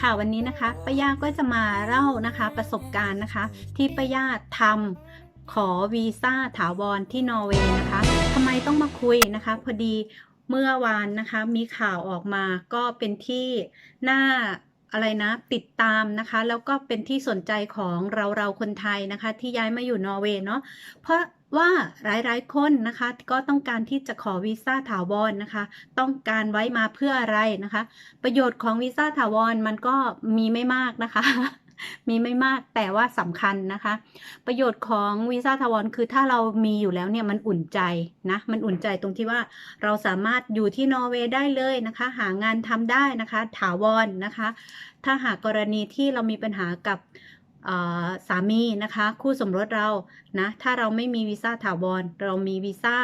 ค่ะวันนี้นะคะป้าย่าก็จะมาเล่านะคะประสบการณ์นะคะ ที่ป้าย่าทำขอวีซ่าถาวรที่นอร์เวย์นะคะทำไมต้องมาคุยนะคะ พอดีเมื่อวานนะคะมีข่าวออกมาก็เป็นที่หน่าอะไรนะติดตามนะคะ แล้วก็เป็นที่สนใจของเราเราคนไทยนะคะ ที่ย้ายมาอยู่นอร์เวย์เนาะเพราะ ว่าหลายๆ คนนะคะ ก็ต้องการที่จะขอวีซ่าถาวรนะคะ ต้องการไว้มาเพื่ออะไรนะคะ ประโยชน์ของวีซ่าถาวรมันก็มีไม่มากนะคะ มีไม่มากแต่ว่าสำคัญนะคะ ประโยชน์ของวีซ่าถาวรคือถ้าเรามีอยู่แล้วเนี่ยมันอุ่นใจนะ มันอุ่นใจตรงที่ว่าเราสามารถอยู่ที่นอร์เวย์ได้เลยนะคะ หางานทำได้นะคะ ถาวรนะคะ ถ้าหากกรณีที่เรามีปัญหากับ สามีนะคะ คู่สมรสเรานะถ้าเราไม่มีวีซ่าถาวร เรามีวีซ่า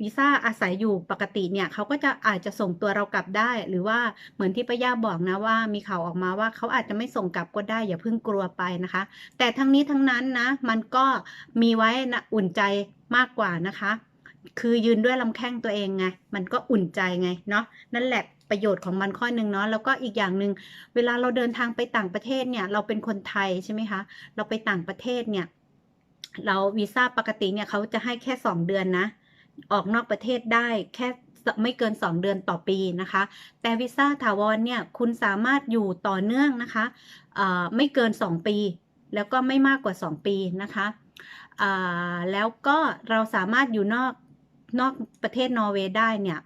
วีซ่าอาศัยอยู่ปกติเนี่ยเขาก็จะอาจจะส่งตัวเรากลับได้ หรือว่าเหมือนที่ป้าย่าบอกนะว่ามีข่าวออกมาว่าเขาอาจจะไม่ส่งกลับก็ได้ อย่าเพิ่งกลัวไปนะคะ แต่ทั้งนี้ทั้งนั้นนะมันก็มีไว้นะอุ่นใจมากกว่านะคะ คือยืนด้วยลำแข้งตัวเองไง มันก็อุ่นใจไงเนาะ นั่นแหละประโยชน์ของมันข้อหนึ่งเนาะ แล้วก็อีกอย่างหนึ่งเวลาเราเดินทางไปต่างประเทศเนี่ย เราเป็นคนไทยใช่ไหมคะ เราไปต่างประเทศเนี่ย เราวีซ่าปกติเนี่ยเขาจะให้แค่สองเดือนนะ ออกนอกประเทศได้แค่ไม่เกิน 2 เดือนต่อปีนะคะ แต่วีซ่าถาวรเนี่ย คุณสามารถอยู่ต่อเนื่องนะคะไม่เกิน 2 ปี แล้วก็ไม่มากกว่า 2 ปีนะคะแล้วก็เราสามารถอยู่นอก นอกประเทศนอร์เวย์ได้เนี่ย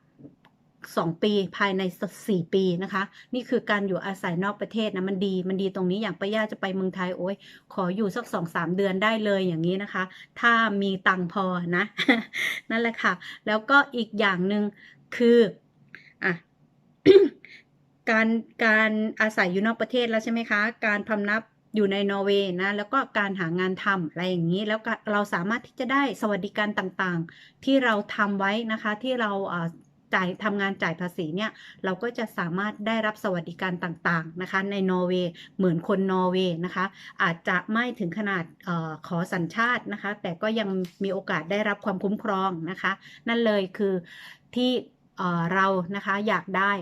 สองปีภายในสี่ปีนะคะ นี่คือการอยู่อาศัยนอกประเทศนะมันดีมันดีตรงนี้อย่างป้าย่าจะไปเมืองไทยโอ้ยขออยู่สักสองสามเดือนได้เลยอย่างนี้นะคะ ถ้ามีตังพอนะ นั่นแหละค่ะ แล้วก็อีกอย่างหนึ่งคืออะการการอาศัยอยู่นอกประเทศแล้วใช่ไหมคะ การพำนับ อยู่ในนอร์เวย์นะแล้วก็การหางานทำอะไรอย่างนี้ แล้วเราสามารถที่จะได้สวัสดิการต่างๆ ที่เราทำไว้นะคะที่เราจ่ายทำงานจ่ายภาษีเนี่ยเราก็จะสามารถได้รับสวัสดิการต่างๆนะคะในนอร์เวย์เหมือนคนนอร์เวย์นะคะอาจจะไม่ถึงขนาดออขอสัญชาตินะคะแต่ก็ยังมีโอกาสได้รับความคุ้มครองนะคะนั่นเลยคือที่เออเรานะคะอยากได้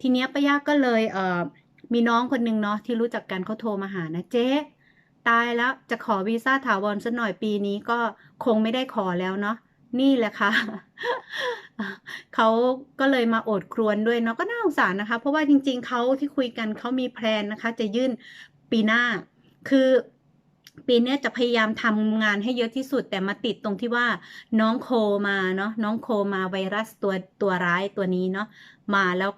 ทีนี้ป้าย่าก็เลยเมีน้องคนหนึงเนาะที่รู้จักกันเขาโทรมาหานะเจ๊ตายแล้วจะขอวีซ่าถาวรสักหน่อยปีนี้ก็คงไม่ได้ขอแล้วเนาะนี่แหละค่ะเขาก็เลยมาโอดครวญด้วยเนาะก็น่าสงสารนะคะ เพราะว่าจริง ๆเขาที่คุยกันเขามีแพลนนะคะ จะยื่นปีหน้า คือ ปีนี้จะพยายามทำงานให้เยอะที่สุด แต่มาติดตรงที่ว่าน้องโคมาเนาะน้องโคมาไวรัสตัวตัวร้ายตัวนี้เนาะมาแล้ว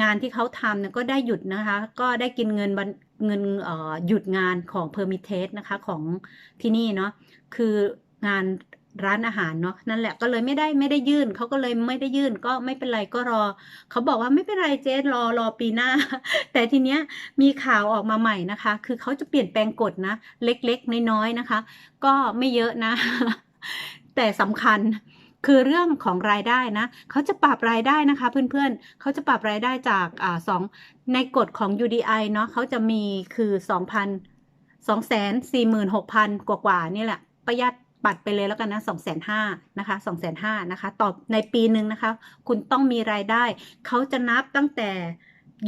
งานที่เขาทำเนี่ยก็ได้หยุดนะคะ ก็ได้กินเงินเงินหยุดงานของเพอร์มิเทสนะคะของที่นี่เนาะคืองาน ร้านอาหารเนาะนั่นแหละก็เลยไม่ได้ไม่ได้ยื่นเขาก็เลยไม่ได้ยื่นก็ไม่เป็นไรก็รอเขาบอกว่าไม่เป็นไรเจ๊รอรอปีหน้า แต่ทีเนี้ยมีข่าวออกมาใหม่นะคะ คือเขาจะเปลี่ยนแปลงกฎนะ เล็กๆน้อยๆนะคะ ก็ไม่เยอะนะ แต่สำคัญคือเรื่องของรายได้นะเขาจะปรับรายได้นะคะเพื่อนๆเขาจะปรับรายได้จากอ่าสองในกฎของ UDI เนาะเขาจะมีคือสองพันสองแสนสี่หมื่นหกพันกว่าๆนี่แหละประหยัด ปัดไปเลยแล้วกันนะสองแสนห้านะคะสองแสนห้านะคะต่อในปีหนึ่งนะคะ คุณต้องมีรายได้ เขาจะนับตั้งแต่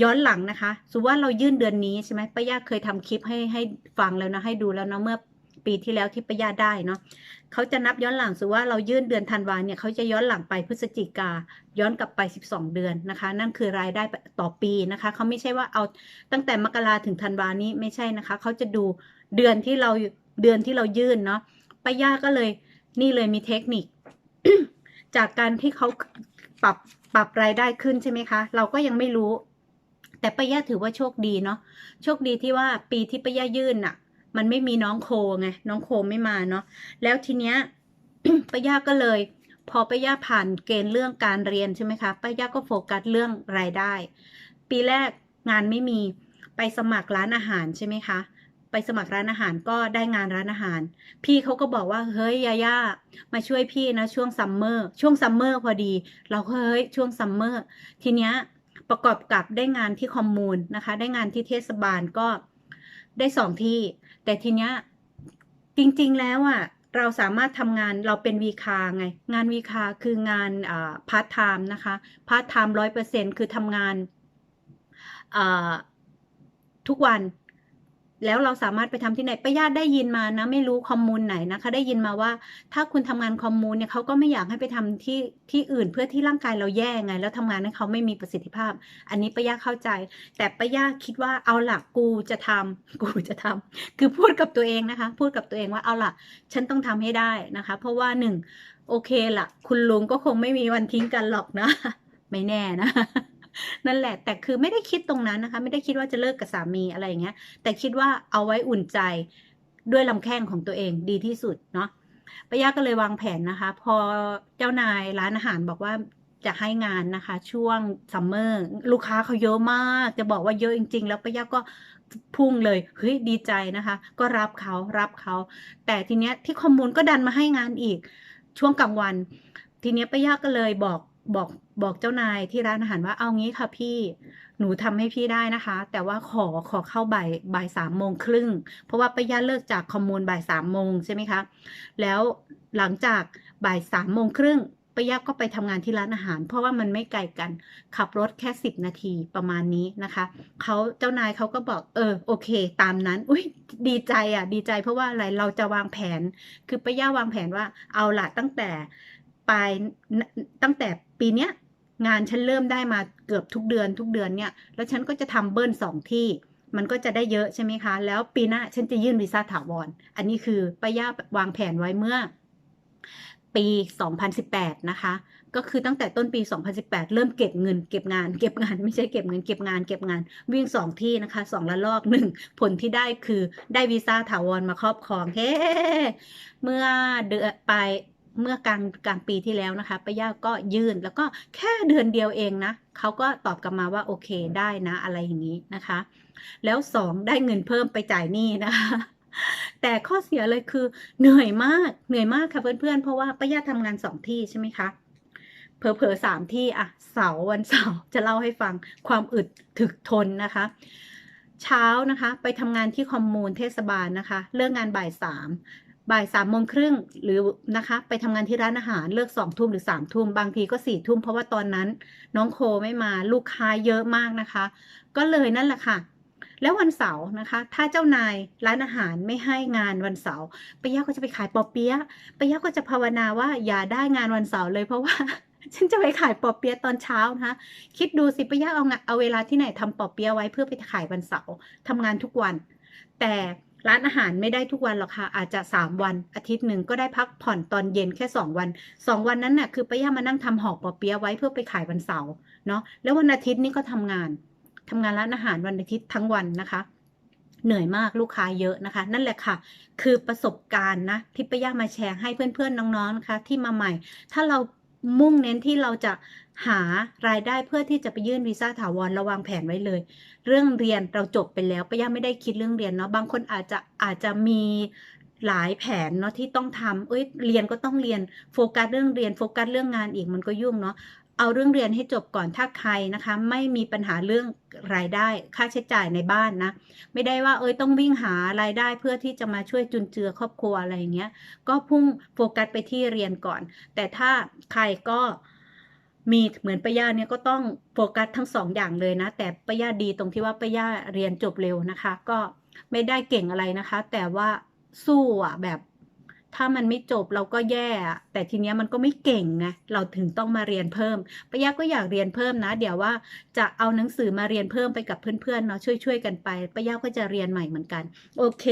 ย้อนหลังนะคะสมมติว่าเรายื่นเดือนนี้ใช่ไหมป้าย่าเคยทำคลิปให้ให้ฟังแล้วนะให้ดูแล้วเนาะเมื่อปีที่แล้วที่ป้าย่าได้เนาะเขาจะนับย้อนหลังสมมติว่าเรายื่นเดือนธันวาเนี่ยเขาจะย้อนหลังไปพฤศจิกาย้อนกลับไป 12 เดือนนะคะ นั่นคือรายได้ต่อปีนะคะเขาไม่ใช่ว่าเอาตั้งแต่มกราถึงธันวานี้ไม่ใช่นะคะเขาจะดูเดือนที่เราเดือนที่เรายื่นเนาะ ป้าย่าก็เลย นี่เลยมีเทคนิค จากการที่เขาปรับปรับรายได้ขึ้นใช่ไหมคะ เราก็ยังไม่รู้ แต่ป้าย่าถือว่าโชคดีเนาะโชคดีที่ว่าปีที่ป้าย่ายื่นน่ะ มันไม่มีน้องโคไงน้องโคไม่มาเนาะแล้วทีเนี้ยป้าย่าก็เลย พอป้าย่าผ่านเกณฑ์เรื่องการเรียนใช่ไหมคะป้าย่าก็โฟกัสเรื่องรายได้ ปีแรกงานไม่มีไปสมัครร้านอาหารใช่ไหมคะ ไปสมัครร้านอาหารก็ได้งานร้านอาหาร พี่เขาก็บอกว่าเฮ้ยยาย่ามาช่วยพี่นะช่วงซัมเมอร์ช่วงซัมเมอร์พอดี เราก็เฮ้ยช่วงซัมเมอร์ทีเนี้ยประกอบกับได้งานที่คอมมูนนะคะ ได้งานที่เทศบาลก็ได้สองที่ แต่ทีเนี้ยจริงๆแล้วอะเราสามารถทำงานเราเป็นวีคาไง งานวีคาคืองานพาร์ทไทม์นะคะพาร์ทไทม์ร้อยเปอร์เซ็นคือทำงานทุกวัน แล้วเราสามารถไปทำที่ไหนป้าญาติได้ยินมานะไม่รู้คอมมูนไหนนะคะ ได้ยินมาว่า ถ้าคุณทำงานคอมมูนเนี่ยเขาก็ไม่อยากให้ไปทำที่ที่อื่นเพื่อที่ร่างกายเราแย่ไง แล้วทำงานให้เขาไม่มีประสิทธิภาพ อันนี้ป้าย่าเข้าใจ แต่ป้าย่าคิดว่าเอาล่ะกูจะทำกูจะทำคือพูดกับตัวเองนะคะ พูดกับตัวเองว่าเอาล่ะฉันต้องทำให้ได้นะคะ เพราะว่าหนึ่งโอเคล่ะคุณลุงก็คงไม่มีวันทิ้งกันหรอกนะ ไม่แน่นะ นั่นแหละ แต่คือไม่ได้คิดตรงนั้นนะคะ ไม่ได้คิดว่าจะเลิกกับสามีอะไรอย่างเงี้ย แต่คิดว่าเอาไว้อุ่นใจด้วยลำแข้งของตัวเองดีที่สุดเนาะป้าย่าก็เลยวางแผนนะคะ พอเจ้านายร้านอาหารบอกว่าจะให้งานนะคะ ช่วงซัมเมอร์ลูกค้าเขาเยอะมาก จะบอกว่าเยอะจริง ๆ แล้วป้าย่าก็พุ่งเลยเฮ้ยดีใจนะคะ ก็รับเขารับเขา แต่ทีเนี้ยที่คอมมูนก็ดันมาให้งานอีกช่วงกลางวัน ทีเนี้ยป้าย่าก็เลยบอกบอก บอกเจ้านายที่ร้านอาหารว่าเอางี้ค่ะพี่หนูทำให้พี่ได้นะคะ แต่ว่าขอขอเข้าบ่ายบ่ายสามโมงครึ่ง เพราะว่าป้าย่าเลิกจากคอมมูนบ่ายสามโมงใช่ไหมคะแล้วหลังจากบ่ายสามโมงครึ่งป้าย่าก็ไปทำงานที่ร้านอาหาร เพราะว่ามันไม่ไกลกัน ขับรถแค่สิบนาทีประมาณนี้นะคะเขาเจ้านายเขาก็บอกเออโอเค ตามนั้น อุ้ยดีใจอะ ดีใจเพราะว่าอะไรเราจะวางแผน คือป้าย่าวางแผนว่าเอาละตั้งแต่ปลายตั้งแต่ปีเนี้ย งานฉันเริ่มได้มาเกือบทุกเดือนทุกเดือนเนี่ย แล้วฉันก็จะทำเบิ้ลสองที่ มันก็จะได้เยอะใช่ไหมคะ แล้วปีหน้าฉันจะยื่นวีซ่าถาวร อันนี้คือป้าย่าวางแผนไว้เมื่อ ปี 2018 นะคะ ก็คือตั้งแต่ต้นปี 2018 เริ่มเก็บเงิน เก็บงาน เก็บงานไม่ใช่เก็บเงิน เก็บงาน เก็บงาน วิ่งสองที่นะคะสองละลอกหนึ่งผลที่ได้คือได้วีซ่าถาวรมาครอบครองเฮ้เมื่อเดือนไปลาย เมื่อกลางกลางปีที่แล้วนะคะป้าย่าก็ยื่นแล้วก็แค่เดือนเดียวเองนะเขาก็ตอบกลับมาว่าโอเคได้นะอะไรอย่างนี้นะคะ แล้วสองได้เงินเพิ่มไปจ่ายหนี้นะคะแต่ข้อเสียเลยคือเหนื่อยมากเหนื่อยมากค่ะเพื่อนๆ เพราะว่าป้าย่าทำงานสองที่ใช่ไหมคะเผลอๆสามที่อะเสาร์วันเสาร์จะเล่าให้ฟังความอึดถึกทนนะคะ เช้านะคะ ไปทำงานที่คอมมูนเทศบาลนะคะ เลิกงานบ่ายสาม บ่ายสามโมงครึ่งหรือนะคะไปทำงานที่ร้านอาหารเลิกสองทุ่มหรือสามทุ่มบางทีก็สี่ทุ่มเพราะว่าตอนนั้นน้องโคไม่มาลูกค้าเยอะมากนะคะ ก็เลยนั่นแหละค่ะ แล้ววันเสาร์นะคะ ถ้าเจ้านายร้านอาหารไม่ให้งานวันเสาร์ปะย่าก็จะไปขายปอเปี๊ยะปะย่าก็จะภาวนาว่าอย่าได้งานวันเสาร์เลยเพราะว่าฉันจะไปขายปอเปี๊ยะตอนเช้านะคะคิดดูสิปะย่าเอางะเอาเวลาที่ไหนทำปอเปี๊ยะไว้เพื่อไปขายวันเสาร์ทำงานทุกวัน แต่ ร้านอาหารไม่ได้ทุกวันหรอกค่ะ อาจจะสามวัน อาทิตย์หนึ่งก็ได้พักผ่อนตอนเย็นแค่สองวันสองวันนั้นน่ะคือปะย่ามานั่งทำห่อปอเปี๊ยะไว้เพื่อไปขายวันเสาร์เนาะแล้ววันอาทิตย์นี่ก็ทำงานทำงานร้านอาหารวันอาทิตย์ทั้งวันนะคะเหนื่อยมากลูกค้าเยอะนะคะ นั่นแหละค่ะ คือประสบการณ์นะที่ป้าย่ามาแชร์ให้เพื่อนๆน้องๆนะคะที่มาใหม่ ถ้าเรา มุ่งเน้นที่เราจะหารายได้เพื่อที่จะไปยื่นวีซ่าถาวรระวางแผนไว้เลย เรื่องเรียนเราจบไปแล้วป้าย่าไม่ได้คิดเรื่องเรียนเนาะบางคนอาจจะอาจจะมีหลายแผนเนาะที่ต้องทำเอ้ยเรียนก็ต้องเรียนโฟกัสเรื่องเรียนโฟกัสเรื่องงานอีกมันก็ยุ่งเนาะ เอาเรื่องเรียนให้จบก่อนถ้าใครนะคะ ไม่มีปัญหาเรื่องรายได้ค่าใช้จ่ายในบ้านนะ ไม่ได้ว่าเอ้ยต้องวิ่งหารายได้เพื่อที่จะมาช่วยจุนเจือครอบครัวอะไรอย่างเงี้ยก็พุ่งโฟกัสไปที่เรียนก่อน แต่ถ้าใครก็มีเหมือนป้าย่าเนี่ยก็ต้องโฟกัสทั้งสองอย่างเลยนะ แต่ป้าย่าดีตรงที่ว่าป้าย่าเรียนจบเร็วนะคะ ก็ไม่ได้เก่งอะไรนะคะ แต่ว่าสู้อะแบบ ถ้ามันไม่จบเราก็แย่ แต่ทีเนี้ยมันก็ไม่เก่งไงเราถึงต้องมาเรียนเพิ่มปะยาก็อยากเรียนเพิ่มนะ เดี๋ยวว่าจะเอาหนังสือมาเรียนเพิ่มไปกับเพื่อนๆเนาะช่วยๆกันไปปะยาก็จะเรียนใหม่เหมือนกัน โอเค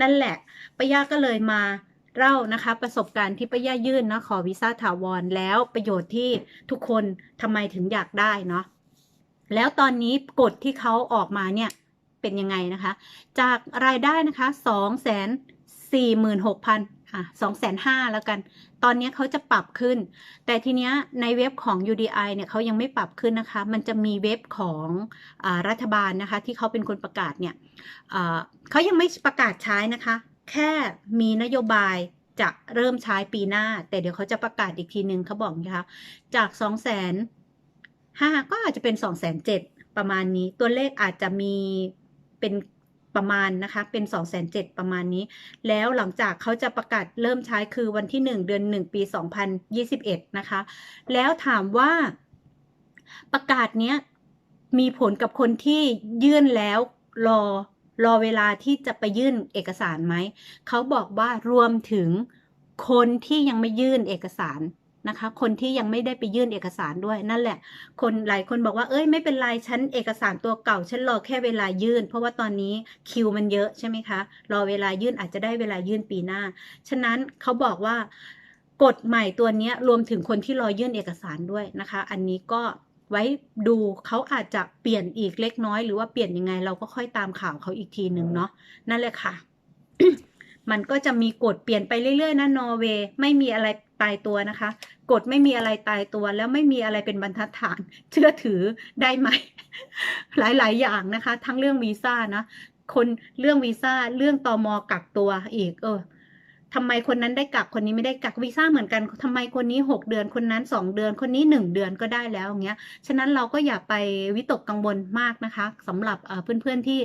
นั่นแหละปะยาก็เลยมาเล่านะคะประสบการณ์ที่ปะยายื่นนะขอวีซ่าถาวรแล้วประโยชน์ที่ทุกคนทำไมถึงอยากได้เนาะแล้วตอนนี้กฎที่เขาออกมาเนี่ยเป็นยังไงนะคะ จากรายได้นะคะสองแสนสี่หมื่นหกพัน อะสองแสนห้าแล้วกัน ตอนนี้เขาจะปรับขึ้น แต่ทีเนี้ยในเว็บของ UDI เนี่ยเขายังไม่ปรับขึ้นนะคะ มันจะมีเว็บของอรัฐบาลนะคะ ที่เขาเป็นคนประกาศเนี่ยเขายังไม่ประกาศใช้นะคะ แค่มีนโยบายจะเริ่มใช้ปีหน้า แต่เดี๋ยวเขาจะประกาศอีกทีนึงเขาบอกนะคะจากสองแสนห้าก็อาจจะเป็นสองแสนเจ็ดประมาณนี้ ตัวเลขอาจจะมีเป็น ประมาณนะคะ เป็น2 7 0 0 0 ประมาณนี้ แล้วหลังจากเขาจะประกาศเริ่มใช้คือวันที่ 1 เดือน 1 ปี 2021 นะคะ แล้วถามว่าประกาศเนี้ยมีผลกับคนที่ยื่นแล้วรอรอเวลาที่จะไปยื่นเอกสารไหม เขาบอกว่ารวมถึงคนที่ยังไม่ยื่นเอกสาร นะคะ คนที่ยังไม่ได้ไปยื่นเอกสารด้วยนั่นแหละ คนหลายคนบอกว่าเอ้ยไม่เป็นไรฉันเอกสารตัวเก่าฉันรอแค่เวลายื่น เพราะว่าตอนนี้คิวมันเยอะใช่ไหมคะ รอเวลายื่นอาจจะได้เวลายื่นปีหน้า ฉะนั้นเขาบอกว่ากฎใหม่ตัวนี้รวมถึงคนที่รอยื่นเอกสารด้วยนะคะ อันนี้ก็ไว้ดูเขาอาจจะเปลี่ยนอีกเล็กน้อย หรือว่าเปลี่ยนยังไงเราก็ค่อยตามข่าวเขาอีกทีหนึ่งเนาะนั่นแหละค่ะ มันก็จะมีกฎเปลี่ยนไปเรื่อยๆนะนอร์เวย์ไม่มีอะไรตายตัวนะคะ กฎไม่มีอะไรตายตัว แล้วไม่มีอะไรเป็นบรรทัดฐานเชื่อถือได้ไหม หลายๆ อย่างนะคะ ทั้งเรื่องวีซ่านะคนเรื่องวีซ่าเรื่องตอมอกักตัวอีก เออทำไมคนนั้นได้กักคนนี้ไม่ได้กักวีซ่าเหมือนกันทำไมคนนี้หกเดือนคนนั้นสองเดือนคนนี้หนึ่งเดือนก็ได้แล้วอย่างเงี้ยฉะนั้นเราก็อย่าไปวิตกกังวลมากนะคะสำหรับเอ่อเพื่อนๆที่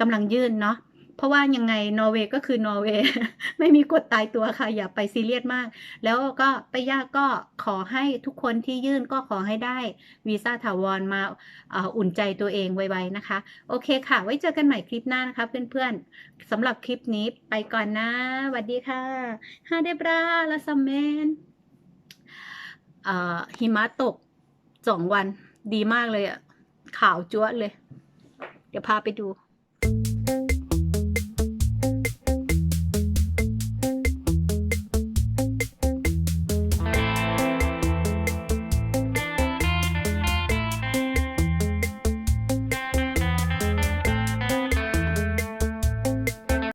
กำลังยื่นเนาะ เพราะว่ายังไงนอร์เวย์ก็คือนอร์เวย์ไม่มีกฎตายตัวค่ะ อย่าไปซีเรียสมาก แล้วก็ไปยากก็ขอให้ทุกคนที่ยื่นก็ขอให้ได้วีซ่าถาวรมาอุ่นใจตัวเองไวๆนะคะ โอเคค่ะ ไว้เจอกันใหม่คลิปหน้านะคะเพื่อนๆสำหรับคลิปนี้ไปก่อนนะสวัสดีค่ะฮาเดบราลาซัมเมนเอ่อหิมะตกสองวันดีมากเลยอะขาวจั๊วะเลย เดี๋ยวพาไปดู